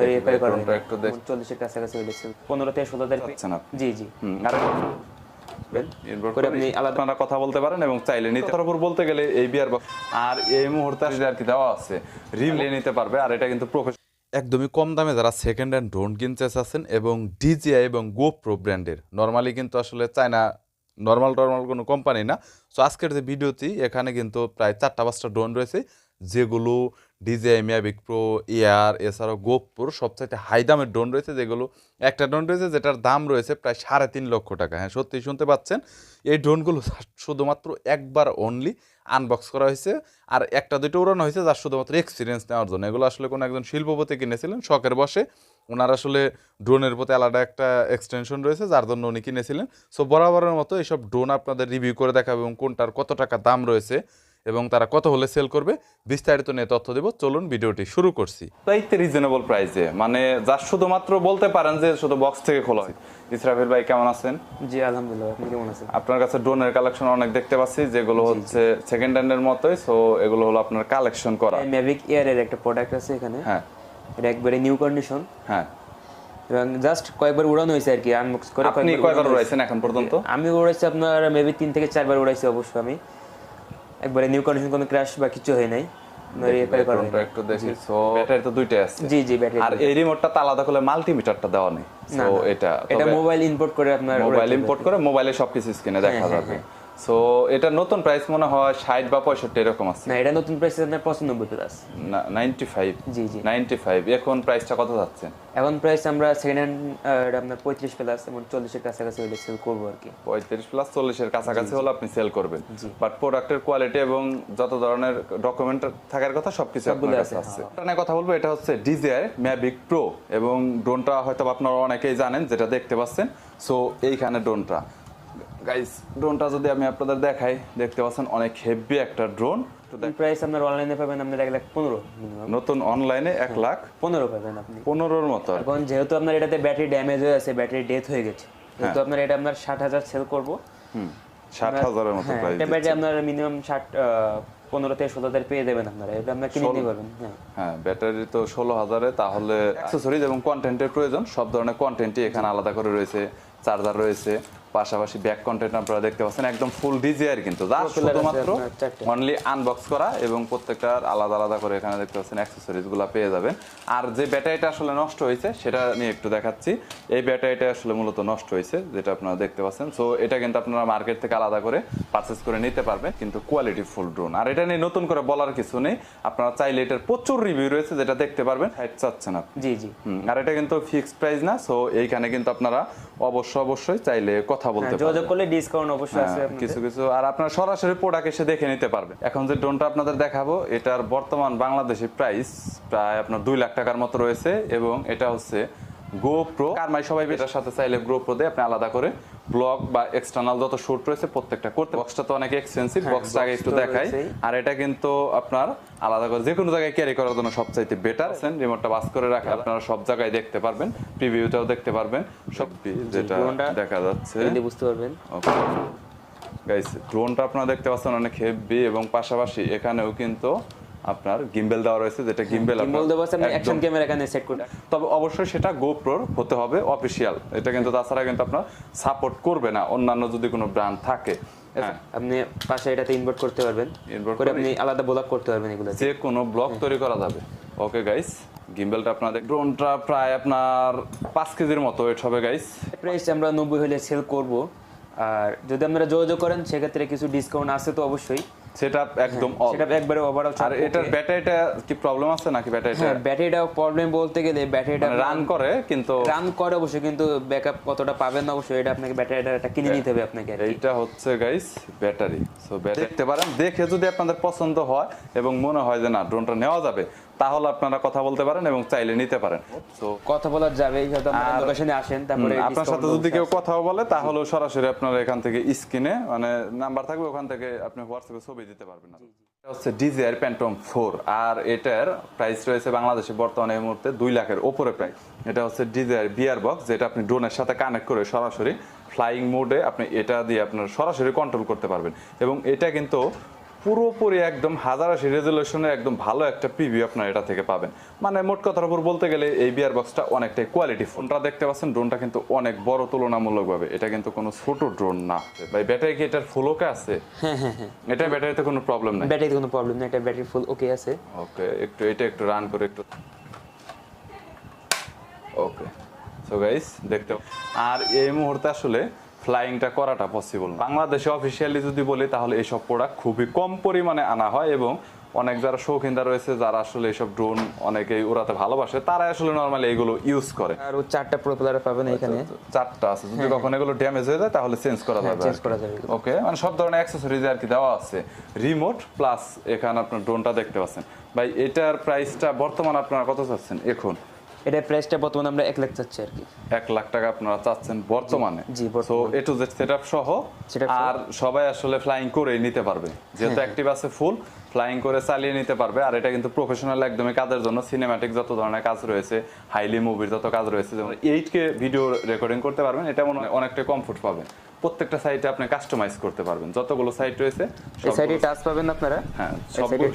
দেখি রেফার করা ড্রোনটা একটু দেখ কাছাকাছি হয়েছে পনেরো থেকে ষোলো হাজার পাচ্ছেন আপনি। জি জি। আর ইনভোট করে আপনি আলাদা আপনারা কথা বলতে পারেন এবং চাইলে নিতে তার উপর বলতে গেলে এই বিয়ার আর এই মুহূর্তে আর কি দেওয়া আছে। রিমলে নিতে পারবে আর এটা কিন্তু প্রফেশনাল একদমই কম দামে যারা সেকেন্ড হ্যান্ড ড্রোন কিনতে চাচ্ছেন এবং ডিজিআই এবং গোপ্রো ব্র্যান্ডের নর্মালি কিন্তু আসলে চায়না নর্মাল টর্মাল কোনো কোম্পানি না। সো আজকের যে ভিডিওটি এখানে কিন্তু প্রায় চারটা পাঁচটা ড্রোন রয়েছে। যেগুলো ডিজিআই, ম্যাভিক প্রো এয়ার এছাড়াও গোপ্রোর সবচাইতে হাই দামের ড্রোন রয়েছে, যেগুলো একটা ড্রোন রয়েছে যেটার দাম রয়েছে প্রায় সাড়ে তিন লক্ষ টাকা। হ্যাঁ সত্যি শুনতে পাচ্ছেন? এই ড্রোনগুলো শুধুমাত্র একবার অনলি আনবক্স করা হয়েছে আর একটা দুটো উড়ানো হয়েছে যার শুধুমাত্র এক্সপিরিয়েন্স নেওয়ার জন্য। এগুলো আসলে কোনো একজন শিল্পপতি কিনেছিলেন, শখের বসে। ওনার আসলে ড্রোনের প্রতি আলাদা একটা এক্সটেনশন রয়েছে যার জন্য উনি কিনেছিলেন। সো বরাবরের মতো এইসব ড্রোন আপনাদের রিভিউ করে দেখাবে এবং কোনটার কত টাকা দাম রয়েছে। এবং তারা কত হলে সেল করবে বিস্তারিত নিয়ে তথ্য দেব। চলুন ভিডিওটি শুরু করছি। তাইতে রিজনেবল প্রাইসে মানে যার শুধুমাত্র বলতে পারেন যে শুধু বক্স থেকে খোলা হয়। ইসরাফিল ভাই কেমন আছেন? জি আলহামদুলিল্লাহ আপনি কেমন আছেন? আপনার কাছে ড্রোনের কালেকশন অনেক দেখতে পাচ্ছি যেগুলো হচ্ছে সেকেন্ড হ্যান্ডের মতোই সো এগুলো হলো আপনার কালেকশন করা। ম্যাভিক এয়ার এর একটা প্রোডাক্ট আছে এখানে। হ্যাঁ। এটা একবারে নিউ কন্ডিশন হ্যাঁ। এবং জাস্ট কয়েকবার উড়ানো হয়েছে আর কি আনবক্স করে আপনি কয়েকবার কয়বার উড়াইছেন এখন পর্যন্ত? আমি উড়াইছি আপনার মেবি তিন থেকে চারবার উড়াইছি অবশ্য আমি। একবারে নিউ কন্ডিশন কোনো ক্র্যাশ বা কিছু হয় নাই। একটু দেখি। সো ব্যাটারি তো দুইটাই আছে। জি জি ব্যাটারি আর এই রিমোটটা তো আলাদা করে মাল্টিমিটারটা দেওয়া নেই। সো এটা এটা মোবাইল ইম্পোর্ট করে আপনার মোবাইল ইম্পোর্ট করে মোবাইলে সবকিছু স্ক্রিনে দেখা হ্যাঁ, যাবে। সো এটা নতুন প্রাইস মনে হয় ষাট বা পঁয়ষট্টি এরকম আছে। না এটা নতুন প্রাইস আপনার পঁচানব্বই প্লাস নাইনটি ফাইভ জি জি। নাইনটি ফাইভ এখন প্রাইসটা কত যাচ্ছে? এখন প্রাইস আমরা সেকেন্ড হ্যান্ড আপনার পঁয়ত্রিশ প্লাস এবং চল্লিশের কাছাকাছি হলে সেল করব আর কি। পঁয়ত্রিশ প্লাস চল্লিশের কাছাকাছি হলে আপনি সেল করবেন। বাট প্রোডাক্টের কোয়ালিটি এবং যত ধরনের ডকুমেন্ট থাকার কথা সবকিছু আপনার কাছে আছে। এটা নিয়ে কথা বলব এটা হচ্ছে ডিজিআই ম্যাভিক প্রো এবং ড্রোনটা হয়তো আপনারা অনেকেই জানেন যেটা দেখতে পাচ্ছেন। সো এইখানে ড্রোনটা গাইস ড্রোনটা যদি আমি আপনাদের দেখাই দেখতে পাচ্ছেন অনেক হেভি একটা ড্রোন প্রাইস আপনার অনলাইনে পাবেন আপনার এক লাখ পনেরো নতুন অনলাইনে এক লাখ পনেরো পাবেন আপনি। পনেরোর মতো এখন যেহেতু আপনার এটাতে ব্যাটারি ড্যামেজ হয়ে আছে ব্যাটারি ডেথ হয়ে গেছে হ্যাঁ। যেহেতু আপনার এটা আপনার ষাট হাজার সেল করব। ষাট হাজারের মতো হ্যাঁ এটা ব্যাটারি আপনার মিনিমাম ষাট পনেরো থেকে ষোলো হাজার পেয়ে দেবেন আপনারা। এটা আপনার কিনে নিতে পারবেন হ্যাঁ। হ্যাঁ ব্যাটারি তো ষোলো হাজারে তাহলে অ্যাক্সেসরিজ এবং কন্টেন্টের প্রয়োজন সব ধরনের কন্টেন্টই এখানে আলাদা করে রয়েছে চার্জার রয়েছে। পাশাপাশি ব্যাক কন্টেন্ট আপনারা দেখতে পাচ্ছেন একদম ফুল ডিজিআর কিন্তু। যা শুধুমাত্র অনলি আনবক্স করা এবং প্রত্যেকটার আলাদা আলাদা করে এখানে দেখতে পাচ্ছেন অ্যাক্সেসরিজগুলো পেয়ে যাবেন। আর যে ব্যাটারিটা আসলে নষ্ট হয়েছে সেটা নিয়ে একটু দেখাচ্ছি। এই ব্যাটারিটা আসলে মূলত নষ্ট হয়েছে যেটা আপনারা দেখতে পাচ্ছেন। সো এটা কিন্তু আপনারা মার্কেট থেকে আলাদা করে পারচেস করে নিতে পারবেন কিন্তু কোয়ালিটি ফুল ড্রোন আর এটা নিয়ে নতুন করে বলার কিছু নেই। আপনারা চাইলে এটার প্রচুর রিভিউ রয়েছে যেটা দেখতে পারবেন। চাচ্ছেন আপনি। জি জি। আর এটা কিন্তু ফিক্সড প্রাইস না। সো এইখানে কিন্তু আপনারা অবশ্য অবশ্যই চাইলে কথা বলতে হ্যাঁ, পারবেন যোগাযোগ করলে ডিসকাউন্ট অবশ্যই আছে হ্যাঁ, আপনাদের। কিছু কিছু। আর আপনারা সরাসরি প্রোডাক্ট এসে দেখে নিতে পারবেন। এখন যে ড্রোনটা আপনাদের দেখাবো এটার বর্তমান বাংলাদেশি প্রাইস প্রায় আপনার দুই লাখ টাকার মতো রয়েছে এবং এটা হচ্ছে গোপ্রো কারমাই সবাই এটার সাথে চাইলে গোপ্রো দিয়ে আপনি আলাদা করে ব্লগ বা এক্সটার্নাল যত শুট রয়েছে প্রত্যেকটা করতে বক্সটা তো অনেক এক্সপেন্সিভ বক্সটা আগে একটু দেখাই। আর এটা কিন্তু আপনার আলাদা করে যে কোনো জায়গায় ক্যারি করার জন্য সবচাইতে বেটার আছেন রিমোটটা বাস করে রাখা আপনারা সব জায়গায় দেখতে পারবেন প্রিভিউটাও দেখতে পারবেন। সব যেটা দেখা যাচ্ছে। বুঝতে পারবেন। গাইস ড্রোনটা আপনারা দেখতে পাচ্ছেন অনেক হেভি এবং পাশাপাশি এখানেও কিন্তু আপনার গিম্বেল দেওয়া রয়েছে যেটা গিম্বেল কিম্বল দেবো আছে আপনি অ্যাকশন ক্যামেরা এখানে সেট করে তবে অবশ্যই সেটা গোপ্রোর হতে হবে অফিসিয়াল এটা কিন্তু তাছাড়া কিন্তু আপনার সাপোর্ট করবে না অন্যান্য যদি কোনো ব্র্যান্ড থাকে। হ্যাঁ। আপনি পাশে এটাতে ইনভার্ট করতে পারবেন। ইনভার্ট করে আপনি আলাদা ব্লক করতে পারবেন এগুলো যে কোনো ব্লগ তৈরি করা যাবে। ওকে গাইস গিম্বেলটা আপনাদের ড্রোনটা প্রায় আপনার পাঁচ কেজির মতো ওয়েট হবে গাইস প্রাইস আমরা নব্বই হলে সেল করব। আর যদি আপনারা যোগাযোগ করেন সেক্ষেত্রে কিছু ডিসকাউন্ট আছে তো অবশ্যই। সেটা একদম অল সেটআপ একবারে ওভারঅল আর এটার ব্যাটারিটা কি প্রবলেম আছে নাকি ব্যাটারিটা হ্যাঁ ব্যাটারিটা প্রবলেম বলতে গেলে ব্যাটারিটা রান করে কিন্তু রান করে অবশ্যই কিন্তু ব্যাকআপ কতটা পাবেন না অবশ্যই এটা আপনাকে ব্যাটারিটা একটা কিনে নিতে হবে আপনাকে এইটা হচ্ছে গাইস ব্যাটারি সো দেখতে পারেন দেখে যদি আপনাদের পছন্দ হয় এবং মনে হয় যে না ড্রোনটা নেওয়া যাবে তাহলে আপনারা কথা বলতে পারেন এবং চাইলে নিতে পারেন। তো কথা বলা যাবে লোকেশনে আসেন তারপরে আপনার সাথে যদি কেউ আছে। কথা বলে তাহলে সরাসরি আপনারা এখান থেকে স্ক্রিনে মানে নাম্বার থাকবে ওখান থেকে আপনি হোয়াটসঅ্যাপে ছবি দিতে পারবেন এটা হচ্ছে ডিজিআর প্যান্টম ফোর আর এটার প্রাইস রয়েছে বাংলাদেশে বর্তমানে এই মুহূর্তে দুই লাখের ওপরে প্রাইস এটা হচ্ছে ডিজিআর বিয়ার বক্স যেটা আপনি ড্রোনের সাথে কানেক্ট করে সরাসরি ফ্লাইং মোডে আপনি এটা দিয়ে আপনার সরাসরি কন্ট্রোল করতে পারবেন। এবং এটা কিন্তু পুরোপুরি একদম হাজার আশি রেজুলেশনে একদম ভালো একটা প্রিভিউ আপনার এটা থেকে পাবেন। মানে মোট কথার উপর বলতে গেলে এই বিয়ার বক্সটা অনেকটাই কোয়ালিটি ফোনটা দেখতে পাচ্ছেন ড্রোনটা কিন্তু অনেক বড় তুলনামূলকভাবে। এটা কিন্তু কোনো ছোট ড্রোন না। ভাই ব্যাটারি কি এটার ফুল ওকে আছে? হ্যাঁ হ্যাঁ হ্যাঁ। এটা ব্যাটারিতে কোনো প্রবলেম নাই? ব্যাটারিতে কোনো প্রবলেম নেই এটা ব্যাটারি ফুল ওকে আছে। ওকে একটু এটা একটু রান করে একটু ওকে সো গাইস দেখতে আর এই মুহূর্তে আসলে ফ্লাইংটা করাটা পসিবল বাংলাদেশে অফিসিয়ালি যদি বলি তাহলে এইসব প্রোডাক্ট খুবই কম পরিমাণে আনা হয় এবং অনেক যারা শৌখিনদার রয়েছে যারা আসলে এইসব ড্রোন অনেকেই উড়াতে ভালোবাসে তারা আসলে নর্মালি এগুলো ইউজ করে। আর চারটা প্রোপেলার পাবেন এখানে চারটা আছে। যদি কখনো এগুলো ড্যামেজ হয়ে যায় তাহলে চেঞ্জ করা হ্যাঁ যাবে চেঞ্জ করা যাবে ওকে মানে সব ধরনের অ্যাক্সেসরিজ আর কি দেওয়া আছে। রিমোট প্লাস এখানে আপনার ড্রোনটা দেখতে পাচ্ছেন। ভাই এটার প্রাইসটা বর্তমান আপনারা কত চাচ্ছেন? এখন এটা প্রাইসটা বর্তমানে আমরা এক লাখ চাচ্ছি আর কি। এক লাখ টাকা আপনারা চাচ্ছেন বর্তমানে। জি, so A to Z setup সহ আর সবাই আসলে ফ্লাইং করে নিতে পারবে। যেহেতু অ্যাক্টিভ আছে ফুল ফ্লাইং করে চালিয়ে নিতে পারবে। আর এটা কিন্তু প্রফেশনাল একদমই কাজের জন্য। সিনেমাটিক যত ধরনের কাজ রয়েছে হাইলি মুভির যত কাজ রয়েছে যেমন এইট কে ভিডিও রেকর্ডিং করতে পারবেন এটা মনে হয় অনেকটা কমফোর্ট পাবেন প্রত্যেকটা সাইটে আপনি কাস্টমাইজ করতে পারবেন। যতগুলো সাইট রয়েছে এই সবগুলো- টাচ পাবেন আপনারা? হ্যাঁ সবগুলো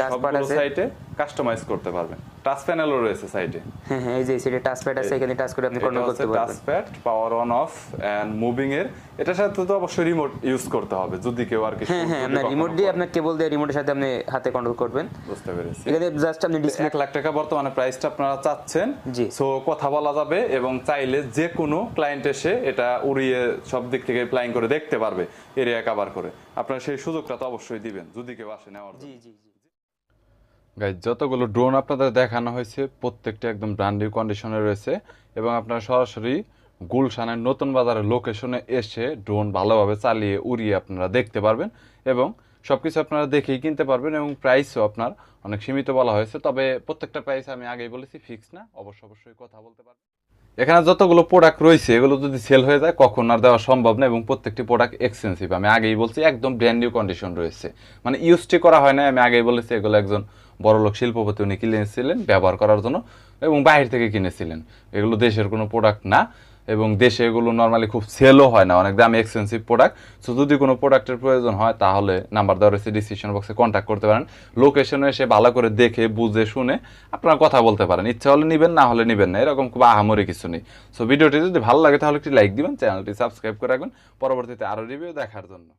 সাইটে কাস্টমাইজ করতে পারবেন। টাচ প্যানেলও রয়েছে সাইটে হ্যাঁ হ্যাঁ এই যে সাইডে টাচ প্যাড আছে এখানে টাচ করে আপনি কন্ট্রোল করতে পারবেন। Touchpad power on off and moving এর। এটার সাথে তো অবশ্যই রিমোট ইউজ করতে হবে যদি কেউ আর কি হ্যাঁ হ্যাঁ কখনো রিমোট দিয়ে করে। আপনার কেবল দিয়ে রিমোটের সাথে আপনি হাতে কন্ট্রোল করবেন। বুঝতে পেরেছি। এখানে জাস্ট আপনি ডিসপ্লে এক লাখ টাকা বর্তমানে প্রাইসটা আপনারা চাচ্ছেন। জি। সো কথা বলা যাবে এবং চাইলে যে কোনো ক্লায়েন্ট এসে এটা উড়িয়ে সব দিক থেকে প্ল্যান করে দেখতে পারবে এরিয়া কভার করে। আপনারা সেই সুযোগটা তো অবশ্যই দিবেন যদি কেউ আসে নেওয়ার জি জি জি। গাইজ যতগুলো ড্রোন আপনাদের দেখানো হয়েছে, প্রত্যেকটা একদম ব্র্যান্ড নিউ কন্ডিশনে রয়েছে এবং আপনারা সরাসরি গুলশানের নতুন বাজারের লোকেশনে এসে ড্রোন ভালোভাবে চালিয়ে, উড়িয়ে আপনারা দেখতে পারবেন এবং সব কিছু আপনারা দেখেই কিনতে পারবেন এবং প্রাইসও আপনার অনেক সীমিত বলা হয়েছে। তবে প্রত্যেকটা প্রাইস আমি আগেই বলেছি ফিক্স না, অবশ্য অবশ্যই কথা বলতে পারবেন। এখানে যতগুলো প্রোডাক্ট রয়েছে, এগুলো যদি সেল হয়ে যায়, কখন আর দেওয়া সম্ভব না এবং প্রত্যেকটি প্রোডাক্ট এক্সপেন্সিভ আমি আগেই বলছি, একদম ব্র্যান্ড নিউ কন্ডিশন রয়েছে। মানে ইউজটি করা হয় না আমি আগেই বলেছি, এগুলো একজন বড়লোক শিল্পপতি, উনি কিনেছিলেন, ব্যবহার করার জন্য এবং বাইরে থেকে কিনেছিলেন। এগুলো দেশের কোনো প্রোডাক্ট না। এবং দেশে এগুলো নর্মালি খুব সেলও হয় না, অনেক দামি এক্সপেন্সিভ প্রোডাক্ট সো যদি কোনো প্রোডাক্টের প্রয়োজন হয়, তাহলে নাম্বার দেওয়া রয়েছে ডিসিশন বক্সে কন্ট্যাক্ট করতে পারেন। লোকেশনে এসে ভালো করে দেখে, বুঝে, শুনে আপনারা কথা বলতে পারেন। ইচ্ছা হলে নেবেন, না হলে নেবেন না, এরকম খুব আহামরি কিছু নেই। সো ভিডিওটি যদি ভালো লাগে, তাহলে একটি লাইক দিবেন চ্যানেলটি সাবস্ক্রাইব করে রাখবেন। পরবর্তীতে আরও রিভিউ দেখার জন্য।